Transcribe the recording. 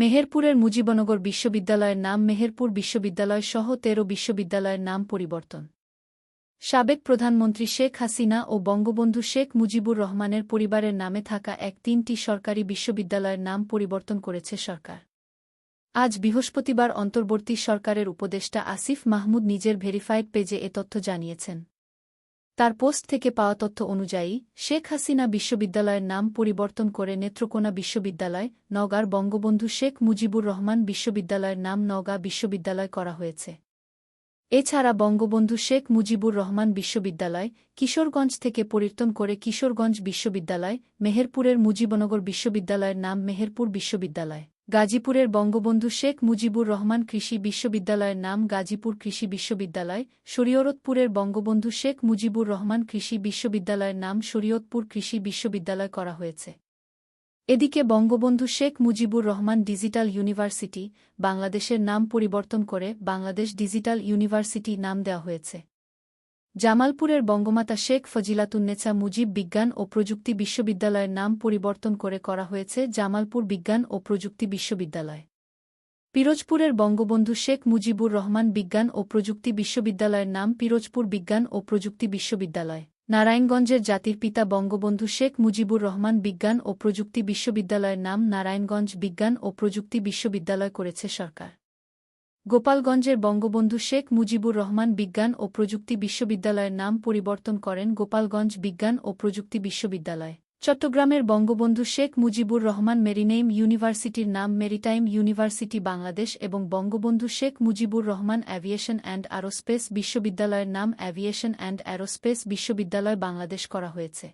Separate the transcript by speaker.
Speaker 1: মেহেরপুরের মুজিবনগর বিশ্ববিদ্যালয়ের নাম মেহেরপুর বিশ্ববিদ্যালয় সহ তেরো বিশ্ববিদ্যালয়ের নাম পরিবর্তন সাবেক প্রধানমন্ত্রী শেখ হাসিনা ও বঙ্গবন্ধু শেখ মুজিবুর রহমানের পরিবারের নামে থাকা এক তিনটি সরকারি বিশ্ববিদ্যালয়ের নাম পরিবর্তন করেছে সরকার আজ বৃহস্পতিবার অন্তর্বর্তী সরকারের উপদেষ্টা আসিফ মাহমুদ নিজের ভেরিফাইড পেজে এ তথ্য জানিয়েছেন তার পোস্ট থেকে পাওয়া তথ্য অনুযায়ী শেখ হাসিনা বিশ্ববিদ্যালয়ের নাম পরিবর্তন করে নেত্রকোনা বিশ্ববিদ্যালয় নগার বঙ্গবন্ধু শেখ মুজিবুর রহমান বিশ্ববিদ্যালয়ের নাম নগা বিশ্ববিদ্যালয় করা হয়েছে এছাড়া বঙ্গবন্ধু শেখ মুজিবুর রহমান বিশ্ববিদ্যালয় কিশোরগঞ্জ থেকে পরিবর্তন করে কিশোরগঞ্জ বিশ্ববিদ্যালয় মেহেরপুরের মুজিবনগর বিশ্ববিদ্যালয়ের নাম মেহেরপুর বিশ্ববিদ্যালয় গাজীপুরের বঙ্গবন্ধু শেখ মুজিবুর রহমান কৃষি বিশ্ববিদ্যালয়ের নাম গাজীপুর কৃষি বিশ্ববিদ্যালয় শরীয়তপুরের বঙ্গবন্ধু শেখ মুজিবুর রহমান কৃষি বিশ্ববিদ্যালয়ের নাম শরীয়তপুর কৃষি বিশ্ববিদ্যালয় করা হয়েছে এদিকে বঙ্গবন্ধু শেখ মুজিবুর রহমান ডিজিটাল ইউনিভার্সিটি বাংলাদেশের নাম পরিবর্তন করে বাংলাদেশ ডিজিটাল ইউনিভার্সিটি নাম দেওয়া হয়েছে জামালপুরের বঙ্গমাতা শেখ ফজিলাতুন্নেছা মুজিব বিজ্ঞান ও প্রযুক্তি বিশ্ববিদ্যালয়ের নাম পরিবর্তন করে করা হয়েছে জামালপুর বিজ্ঞান ও প্রযুক্তি বিশ্ববিদ্যালয় পিরোজপুরের বঙ্গবন্ধু শেখ মুজিবুর রহমান বিজ্ঞান ও প্রযুক্তি বিশ্ববিদ্যালয়ের নাম পিরোজপুর বিজ্ঞান ও প্রযুক্তি বিশ্ববিদ্যালয় নারায়ণগঞ্জের জাতির পিতা বঙ্গবন্ধু শেখ মুজিবুর রহমান বিজ্ঞান ও প্রযুক্তি বিশ্ববিদ্যালয়ের নাম নারায়ণগঞ্জ বিজ্ঞান ও প্রযুক্তি বিশ্ববিদ্যালয় করেছে সরকার গোপালগঞ্জের বঙ্গবন্ধু শেখ মুজিবুর রহমান বিজ্ঞান ও প্রযুক্তি বিশ্ববিদ্যালয়ের নাম পরিবর্তন করেন গোপালগঞ্জ বিজ্ঞান ও প্রযুক্তি বিশ্ববিদ্যালয় চট্টগ্রামের বঙ্গবন্ধু শেখ মুজিবুর রহমান মেরিনেইম ইউনিভার্সিটির নাম মেরিটাইম ইউনিভার্সিটি বাংলাদেশ এবং Bangabandhu Sheikh Mujibur Rahman aviation and aerospace বিশ্ববিদ্যালয়ের নাম অ্যাভিয়েশন অ্যান্ড অ্যারোস্পেস বিশ্ববিদ্যালয় বাংলাদেশ করা হয়েছে